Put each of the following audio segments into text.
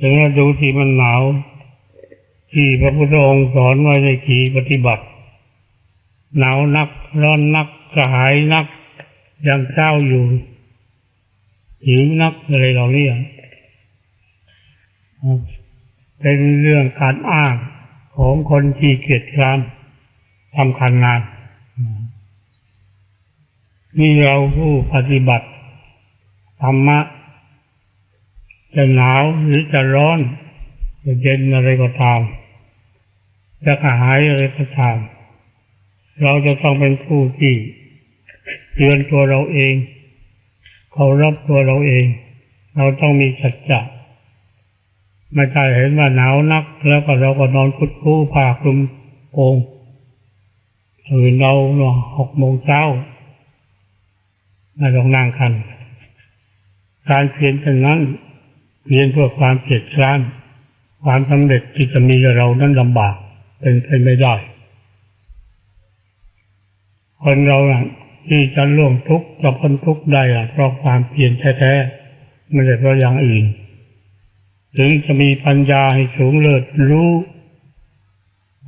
ถึงฤดูที่มันหนาว ที่พระพุทธองค์สอนไว้ในขีปฏิบัติ หนาวนักร้อนนักกระหายนักยังเจ้าอยู่หิวนักอะไรเหล่านี้อะเป็นเรื่องการอ้างของคนที่เกียจคร้านทำการงานนี่เราผู้ปฏิบัติธรรมะ จะหนาวหรือจะร้อนจะเย็นอะไรก็ตามจะกระหายอะไรก็ตามเราจะต้องเป็นผู้ที่เตือนตัวเราเองเคารพตัวเราเอง เราต้องมีสัจจะไม่ใช่เห็นว่าหนาวนัก แล้วก็เราก็นอนคุดคู่ผ้าคลุมโปงตื่นเราเนาะหกโมงเช้าไม่ต้องนั่งคัน การเพียรเช่นนั้น เพียรเพื่อความเกลียดคร้านความสำเร็จที่จะมีกับเรานั้นลำบากเป็นไปไม่ได้ คนเราน่ะที่จะล่วงทุกข์จะพ้นทุกข์ได้อะเพราะความเพียรแท้ๆไม่ใช่เพราะอย่างอื่น ถึงจะมีปัญญาให้สูงเลิศรู้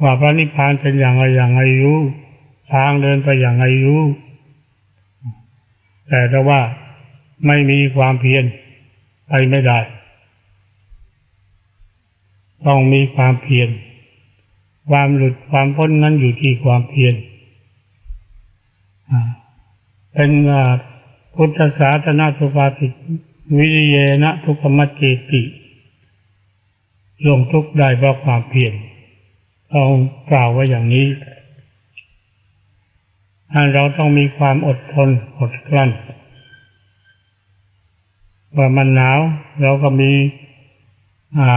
ว่าพระนิพพานเป็นอย่างไรอย่างไรรู้ทางเดินไปอย่างไรรู้ แต่ถ้าว่าไม่มีความเพียรไปไม่ได้ ต้องมีความเพียร ความหลุดความพ้นนั้นอยู่ที่ความเพียรเป็นพุทธศาสนาสุภาษิตวิริเยนะทุกขมัจเจติลงทุกได้เพราะความเพียรต้องกล่าวไว้อย่างนี้เราต้องมีความอดทนอดกลั้นว่ามันหนาวเราก็มี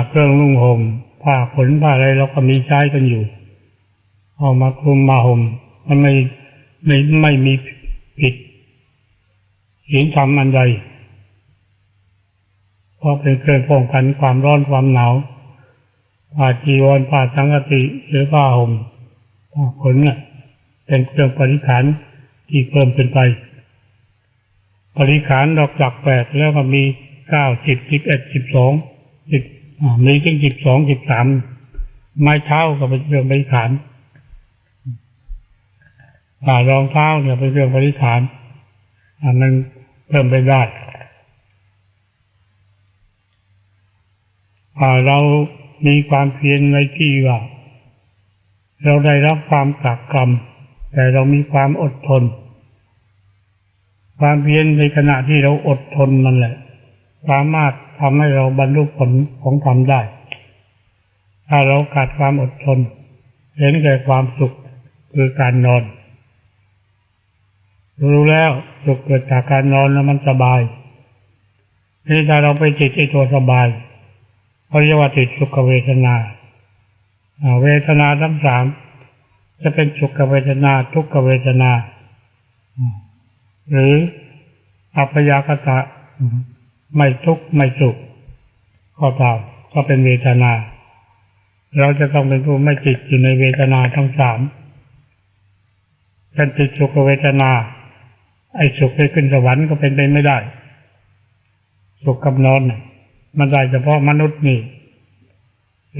เครื่องนุ่งห่มผ้าขนผ้าอะไรเราก็มีใช้กันอยู่เอามาคลุมมาห่มมันไม่ไม่ไม่มีผิดศีลธรรมอันใดเพราะเป็นเครื่องป้องกันความร้อนความหนาวผ้าจีวรผ้าสังกติหรือผ้าห่มผ้าขนเนี่ยเป็นเครื่องปริขานที่เพิ่มเป็นไป ปริขานดอกจักแปดแล้วก็มีเก้าสิบสิบเอ็ดสิบสองสิบ มีถึงสิบสองสิบสามไม้เท้าก็เป็นเรื่องปริขานผ่ารองเท้าเนี่ยเป็นเรื่องปริขานอันนั้นเพิ่มไปได้เรามีความเพียรในที่ว่าเราได้รับความกักกรรม แต่เรามีความอดทน ความเพียรในขณะที่เราอดทนนั่นแหละ สามารถทำให้เราบรรลุผลของธรรมได้ ถ้าเราขาดความอดทน เห็นแต่ความสุขคือการนอน รู้แล้วสุขเกิดจากการนอนแล้วมันสบาย นี่ถ้าเราไปติดไอ้ตัวสบายเขาเรียกว่าติดสุขเวทนา เวทนาทั้งสามจะเป็นสุขเวทนาทุกขเวทนา หรืออัพยากตะ ไม่ทุกข์ไม่สุขก็ตามก็เป็นเวทนา เราจะต้องเป็นผู้ไม่ติดอยู่ในเวทนาทั้งสามเป็นติดสุขเวทนา ไอ้สุขไปขึ้นสวรรค์ก็เป็นไปไม่ได้ สุขกับนอนมันได้เฉพาะมนุษย์นี่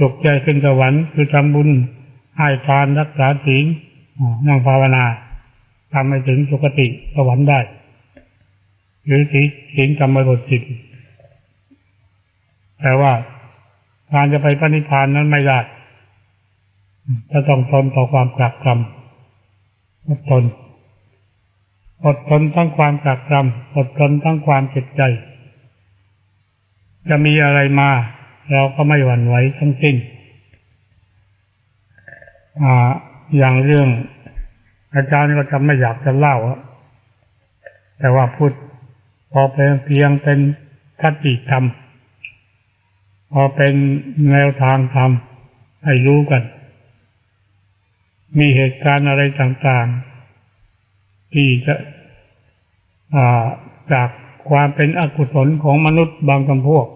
สุขใจขึ้นสวรรค์คือทำบุญให้ทานรักษาศีลนั่งภาวนาทำให้ถึงสุคติสวรรค์ได้ หรือศีศีลกรรมบทสิทธิ์แต่ว่าการจะไปปณิพานนั้นไม่ได้จะต้องทนต่อความกลักกรรมอดทนอดทนทั้งความกลักกรรมอดทนทั้งความเจ็บใจ จะมีอะไรมา เราก็ไม่หวั่นไหวทั้งสิ้นอ่าอย่างเรื่อง อาจารย์ก็จะไม่อยากจะเล่าแต่ว่าพูด พอเป็นเพียงเป็นคติธรรม พอเป็นแนวทางธรรมให้รู้กัน มีเหตุการณ์อะไรต่างๆ ที่จะจากความเป็นอกุศลของมนุษย์บางจำพวก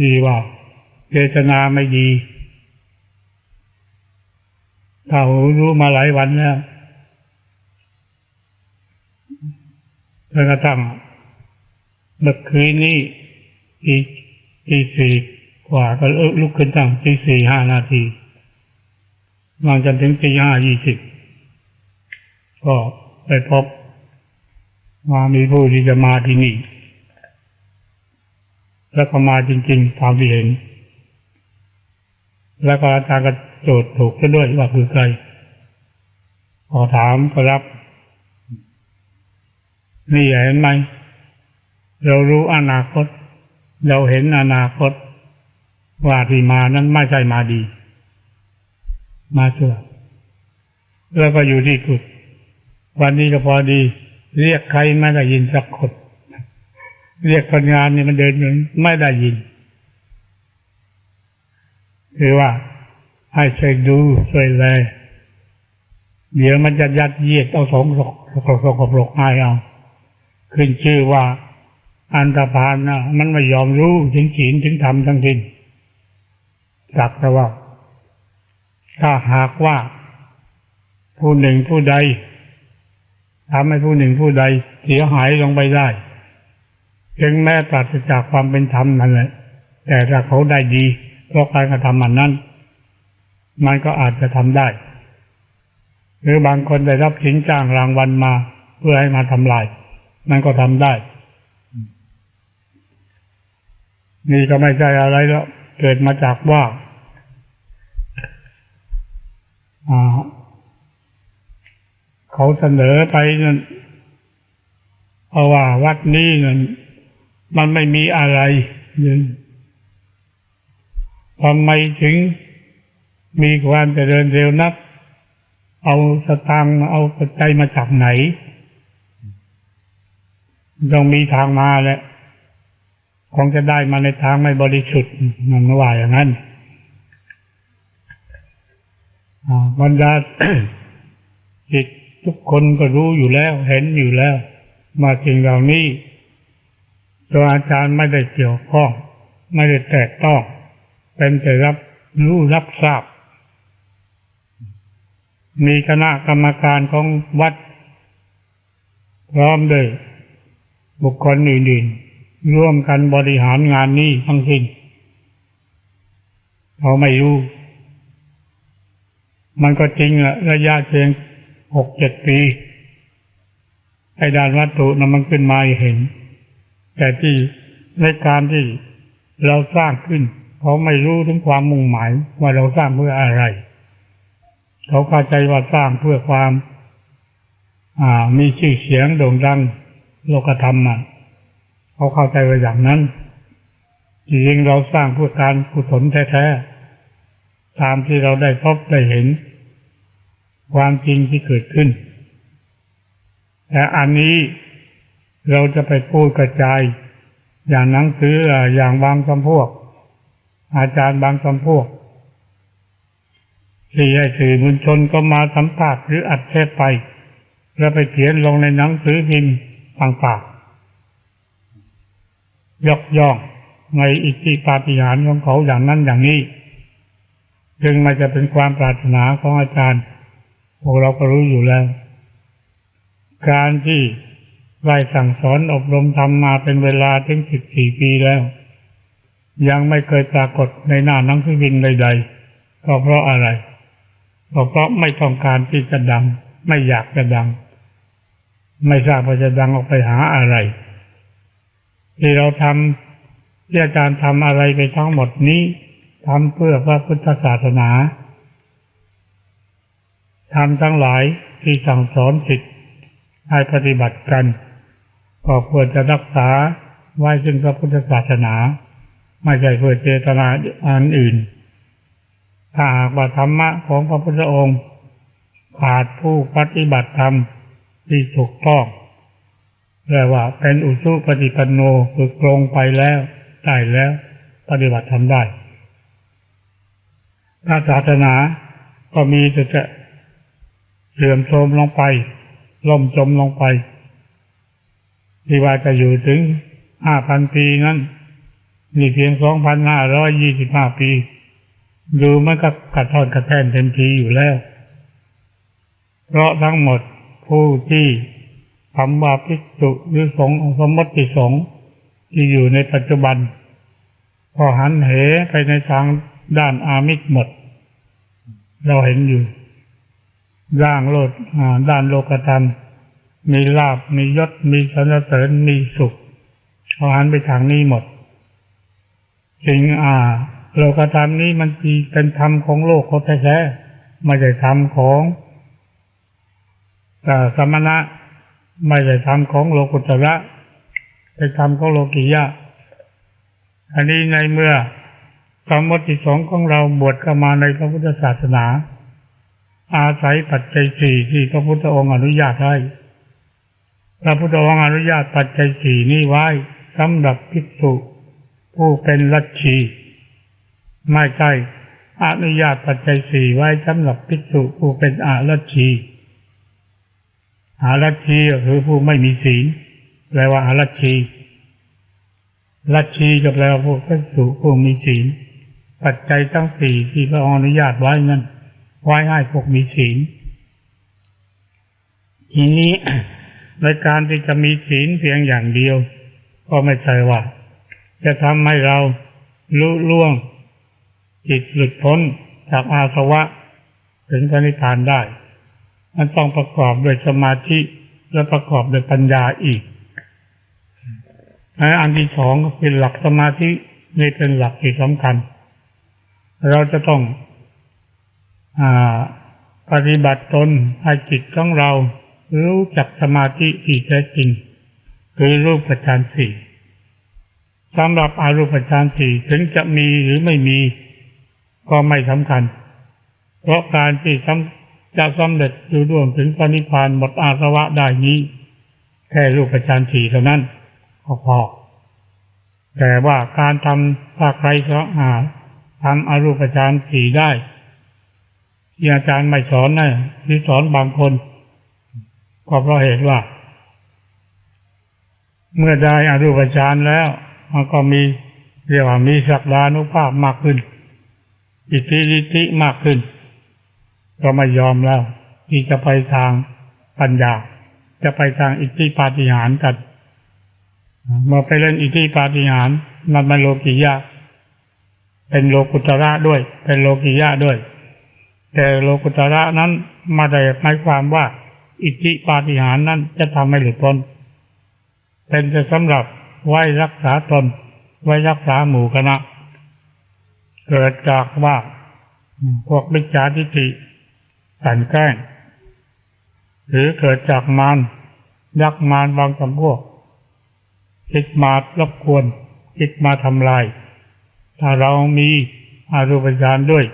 ดีว่าเจตนาไม่ดี ถ้ารู้มาหลายวันแล้ว จนกระทั่งเมื่อคืนนี้อีกตีสี่กว่าก็ลุกขึ้นตั้งตีสี่ห้านาทีนอนจนถึงตีห้ายี่สิบก็ไปพบว่ามีผู้ที่จะมาที่นี่ แล้วก็มาจริงๆตามที่เห็น แล้วก็อาจารย์ก็โจทย์ถูกซะด้วยว่าคือใครพอถามก็รับ นี่เห็นไหม เรารู้อนาคต เราเห็นอนาคต ว่าที่มานั้นไม่ใช่มาดี มาชั่วแล้วก็อยู่ที่กุดวันนี้ก็พอดี เรียกใครไม่ได้ยินสักคนเรียกคนงานนี่มันเดินอยู่ไม่ได้ยินคือว่าให้ช่วยดูช่วยแลเดี๋ยวมันจะยัดเยียดเอาสองสกสกสกปรกให้เอา ขึ้นชื่อว่า อันตรพานนะมันไม่ยอมรู้ถึงศีลถึงธรรมทั้งสิ้นสักแต่ว่า ถ้าหากว่า ผู้หนึ่งผู้ใดทำให้ผู้หนึ่งผู้ใดเสียหายลงไปได้ถึงแม้ปราศจากความเป็นธรรมนั่นแหละ แต่ถ้าเขาได้ดีเพราะการกระทำมันนั้น มันก็อาจจะทำได้ หรือบางคนได้รับสินจ้างรางวัลมาเพื่อให้มาทำลาย มันก็ทำได้ นี่ก็ไม่ใช่อะไรแล้ว เกิดมาจากว่าเขาเสนอไปนั่นเพราะว่าวัดนี้นั่นมันไม่มีอะไรเลยทำไมถึงมีความเจริญเร็วนัก เอาสตางค์เอาปัจจัยมาจากไหน ต้องมีทางมาแหละคงจะได้มาในทางไม่บริสุทธิ์มันว่าอย่างนั้นบรรดาจิตทุกคนก็รู้อยู่แล้ว เห็นอยู่แล้ว มาสิ่งเหล่านี้ตัวอาจารย์ไม่ได้เกี่ยวข้องไม่ได้แตกต้องเป็นแต่รับรู้รับทราบ มีคณะกรรมการของวัด พร้อมด้วย บุคคลอื่นๆ ร่วมกันบริหารงานนี้ทั้งสิ้นเขาไม่รู้ มันก็จริงอะระยะเพียงหกเจ็ดปีไอ้ด้านวัตถุนั้นมันขึ้นมาเห็น แต่ที่ในการที่เราสร้างขึ้น เขาไม่รู้ถึงความมุ่งหมายว่าเราสร้างเพื่ออะไร เขาเข้าใจว่าสร้างเพื่อความ อ่ามีชื่อเสียงโด่งดัง โลกธรรมอะเขาเข้าใจว่าอย่างนั้นจริงเราสร้างพื่อการกุศลแท้ๆตามที่เราได้พบได้เห็น ความจริงที่เกิดขึ้น แต่อันนี้เราจะไปพูดกระจาย อย่างหนังสืออย่างบางคำพวก อาจารย์บางคำพวกที่ให้สื่อมวลชนก็มาสัมภาษณ์หรืออัดเทปไป แล้วไปเขียนลงในหนังสือพิมพ์ ต่างๆยกย่องในอิทธิปาฏิหาริย์ของเขาอย่างนั้นอย่างนี้ จึงมันจะเป็นความปรารถนาของอาจารย์พวกเราก็รู้อยู่แล้ว การที่ได้สั่งสอนอบรมทำมาเป็นเวลาถึงสิบสี่ปีแล้ว ยังไม่เคยปรากฏในหน้านังสือพิมพ์ใดๆก็เพราะอะไรก็เพราะไม่ต้องการที่จะดัง ไม่อยากจะดัง ไม่ทราบว่าจะดังออกไปหาอะไร ที่เราทำที่อาจารย์ทำอะไรไปทั้งหมดนี้ทำเพื่อพระพุทธศาสนาทำทั้งหลายที่สั่งสอนสิทธิ์ให้ปฏิบัติกันก็ควรจะรักษาไว้ซึ่งพระพุทธศาสนา ไม่ใช่เพื่อเจตนาอันอื่น ถ้าหากว่าธรรมะของพระพุทธองค์ขาดผู้ปฏิบัติธรรม ที่ถูกต้องเรียกว่าเป็นอุชุปฏิปันโนคือตรงไปแล้วได้แล้ว ปฏิบัติทำได้ถ้าศาสนาก็มีแต่จะเสื่อมโทรมลงไป ล่มจมลงไปที่ว่าจะอยู่ถึงห้าพันปีนั้นนี่เพียงสองพันห้าร้อยยี่สิบห้าปี ดูมันก็กระทอนกระแท่นเต็มทีอยู่แล้ว เพราะทั้งหมด ผู้ที่ทำบาภิกษุหรือสงฆ์สมมติสงฆ์ที่อยู่ในปัจจุบัน พอหันเหไปในทางด้านอามิตรหมด เราเห็นอยู่ร่างโลดด้านโลกธรรม มีลาบมียศ มีสรรเสริญมีสุขเขาหันไปทางนี้หมดสิ่งอ่า โลกธรรมนี้มันเป็นธรรมของโลกเขาแท้ๆไม่ใช่ธรรมของ อ่าสมณะไม่ใช่ธรรมของโลกุตระเป็นธรรมของโลกิยะ อันนี้ในเมื่อสมมติสองของเราบวชเข้ามาในพระพุทธศาสนา อาศัยปัจจัยสี่ที่พระพุทธองค์อนุญาตให้พระพุทธองค์อนุญาตปัจจัยสี่นี้ไว้สำหรับภิกษุผู้เป็นลัทธิไม่ใช่อนุญาตปัจจัยสี่ไว้สำหรับภิกษุผู้เป็นอาลัทธิ อาลัทธิก็คือผู้ไม่มีศีลแปลว่าอาลัทธิลัทธิก็แปลว่าผู้ภิกษุผู้มีศีลปัจจัยทั้งสี่ที่พระองค์อนุญาตไว้นั้นไว้ให้พวกมีศีลทีนี้ในการที่จะมีศีลเพียงอย่างเดียว ก็ไม่ใช่ว่า จะทำให้เราลุล่วงจิตหลุดพ้นจากอาสวะ ถึงพระนิพพานได้ มันต้องประกอบด้วยสมาธิและประกอบด้วยปัญญาอีกอันที่สองก็คือหลักสมาธินี่เป็นหลักที่สำคัญ เราจะต้องอปฏิบัติตนให้จิตของเรา รู้จักสมาธิที่แท้จริง คือรูปฌานสี่สำหรับอารูปฌานสี่ถึงจะมีหรือไม่มี ก็ไม่สำคัญ เพราะการที่ จะสำเร็จอยู่ร่วงถึงปณิพานหมดอาสวะได้นี้ แค่รูปฌานสี่เท่านั้นก็พอ แต่ว่าการทำถ้าใครสอนอาทำอรูปฌานสี่ได้ที่อาจารย์ไม่สอนนะที่สอนบางคนก็เพราะเหตุว่า เมื่อได้อรูปฌานแล้ว มันก็มีเรียกว่ามีศักดานุภาพมากขึ้นอิทธิฤทธิมากขึ้น ก็ไม่ยอมแล้ว ที่จะไปทางปัญญา จะไปทางอิทธิปาฏิหาริย์กันมาไปเล่นอิทธิปาฏิหาริย์มันเป็นโลกิยะเป็นโลกุตระด้วย เป็นโลกิยะด้วย แต่โลกุตระนั้นมาได้หมายความว่า อิทธิปาฏิหาริย์นั้นจะทำให้หลุดพ้นเป็นจะสำหรับไว้รักษาตน ไว้รักษาหมู่คณะ เกิดจากว่าพวกมิจฉาทิฏฐิ สันแกล้ง หรือเกิดจากมารยักมารบางจำพวก คิดมารบกวน คิดมาทำลาย ถ้าเรามีอารูปฌานด้วย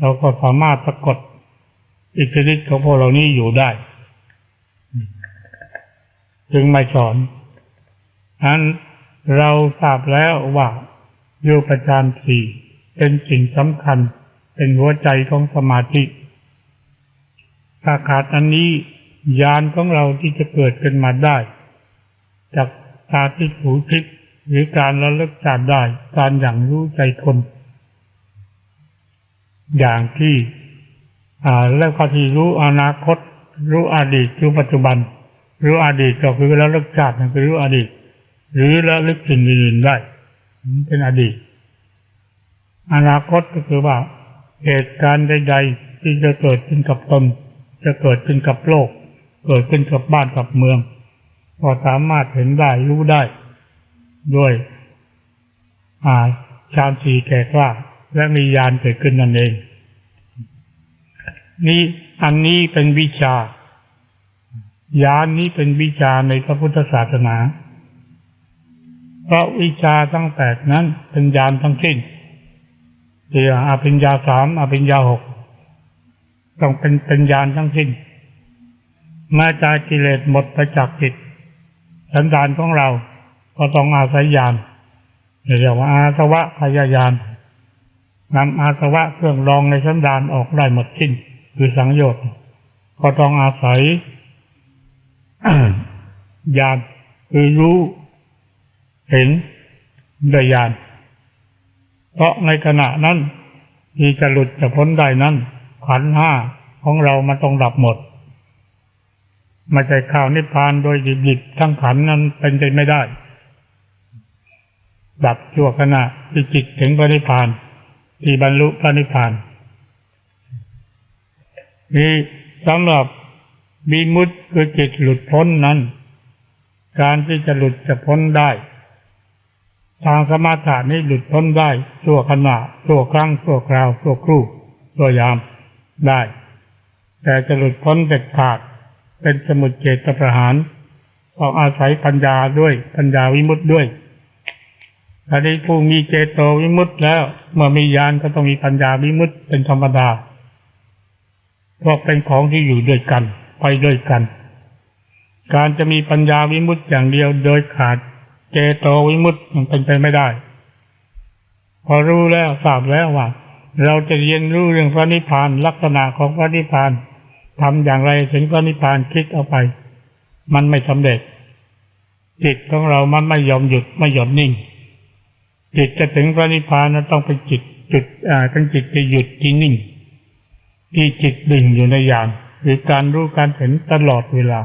เราก็สามารถสะกดอิทธิฤทธิ์ของพวกเรานี้อยู่ได้ จึงไม่สอนนั้นเราทราบแล้วว่าโยปจารสี่เป็นสิ่งสำคัญ เป็นหัวใจของสมาธิ ถ้าขาดอันนี้ญาณของเราที่จะเกิดขึ้นมาได้ จากตาที่หูทิพหรือการระลึกชาติได้ การอย่างรู้ใจคน อย่างที่อ่าแล้วก็ที่รู้อนาคต รู้อดีตรู้ปัจจุบัน รู้อดีตก็คือระลึกชาตินั่นคือรู้อดีต หรือระลึกสิ่งอื่นได้เป็นอดีต อนาคตก็คือว่าเหตุการณ์ใดๆที่จะเกิดขึ้นกับตน จะเกิดขึ้นกับโลก เกิดขึ้นกับบ้านกับเมือง ก็สามารถเห็นได้รู้ได้ ด้วยอาฌานสีแก่กล้าและมีญาณเกิดขึ้นนั่นเอง นี่อันนี้เป็นวิชาญานนี้เป็นวิชาในพระพุทธศาสนาเพราะวิชาทั้งแปดนั้นเป็นญาณทั้งสิ้นเดียอภิญญาสามอภิญญาหก ต้องเป็นป็นญาทั้งสิ้นมาจากกิเลสหมดไปจากจิต สันดานของเราก็ต้องอาศัยญาณเรียกว่าอาสวะพยายานนำอาสวะเครื่องรองในสันดานออกได้หมดสิ้นคือสังโยชน์ก็ต้องอาศัยญาณคือรู้เห็นด้วยญาณเพราะในขณะนั้นที่จะหลุดจะพ้นได้นั้น ขันห้าของเรามันต้องดับหมดไม่ใช่ข่าวนิพพานโดยหยิบทั้งขันนั้นเป็นไปไม่ได้ ดับชั่วขณะที่จิตถึงพระนิพพาน ที่บรรลุพระนิพพาน นี่สำหรับมีมุตคือจิตหลุดพ้นนั้น การที่จะหลุดจะพ้นได้ ทางสมาธินี้หลุดพ้นได้ชั่วขณะชั่วครั้งชั่วคราวชั่วครู่ชั่วยาม ได้ แต่จะหลุดพ้นเด็ดขาด เป็นสมุดเจตประหารต้องอาศัยปัญญาด้วย ปัญญาวิมุตติด้วยถ้าได้ผู้มีเจโตวิมุตติแล้ว เมื่อมีญาณก็ต้องมีปัญญาวิมุตติเป็นธรรมดาเพราะเป็นของที่อยู่ด้วยกัน ไปด้วยกัน การจะมีปัญญาวิมุตติอย่างเดียวโดยขาดเจโตวิมุตติมันเป็นไปไม่ได้ พอรู้แล้วทราบแล้วว่า เราจะเรียนรู้เรื่องพระนิพพานลักษณะของพระนิพพานทำอย่างไรถึงพระนิพพานคิดเอาไป มันไม่สำเร็จ จิตของเรามันไม่ยอมหยุดไม่หย่อนนิ่ง จิตจะถึงพระนิพพานนั้นต้องเป็นจิตจุดอ่าเป็นจิตจะหยุดที่นิ่ง ที่จิตดิ่งอยู่ในอย่างหรือการรู้การเห็นตลอดเวลา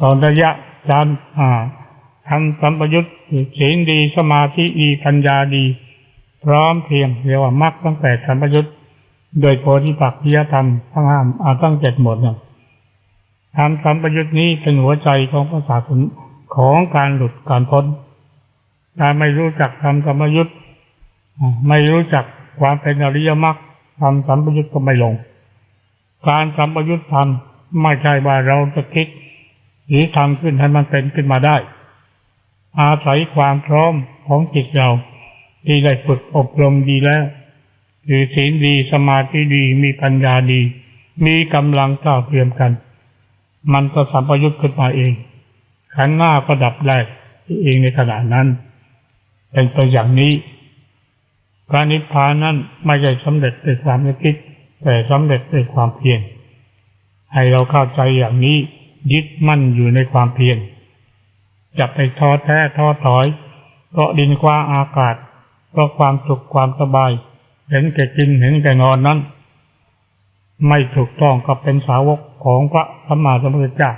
ตอนระยะการอ่าทำสัมปยุตศีลดีสมาธิดีปัญญาดี พร้อมเพียงเรียกว่ามรรคตั้งแต่สัมปยุตโดยโพธิปักขิยธรรมทั้งห้ามอาตั้งเจ็ดหมดเนี่ยทำสัมปยุตนี้เป็นหัวใจของภาษาสนของการหลุดการพ้นถ้าไม่รู้จักทำสัมปยุตไม่รู้จักความเป็นอริยมรรคทำสัมปยุตก็ไม่ลง การสัมปยุตทำไม่ใช่ว่าเราจะคิดหรือทำขึ้นให้มันเป็นขึ้นมาได้ อาศัยความพร้อมของจิตเรา ที่ได้ฝึกอบรมดีแล้วคือศีลดีสมาธิดีมีปัญญาดี มีกำลังก้าวเตรียมกัน มันก็สัมปยุตขึ้นมาเอง ขันธ์หน้าก็ดับได้เองในขณะนั้น เป็นตัวอย่างนี้พระนิพพานนั้นไม่ใช่สำเร็จด้วยความคิด แต่สำเร็จด้วยความเพียรให้เราเข้าใจอย่างนี้ยึดมั่นอยู่ในความเพียรจะไปท้อแท้ท้อถอยเพราะดินกว้างอากาศ เพราะความสุขความสบาย เห็นแก่กินเห็นแก่นอนนั้น ไม่ถูกต้องกับเป็นสาวกของพระสัมมาสัมพุทธเจ้า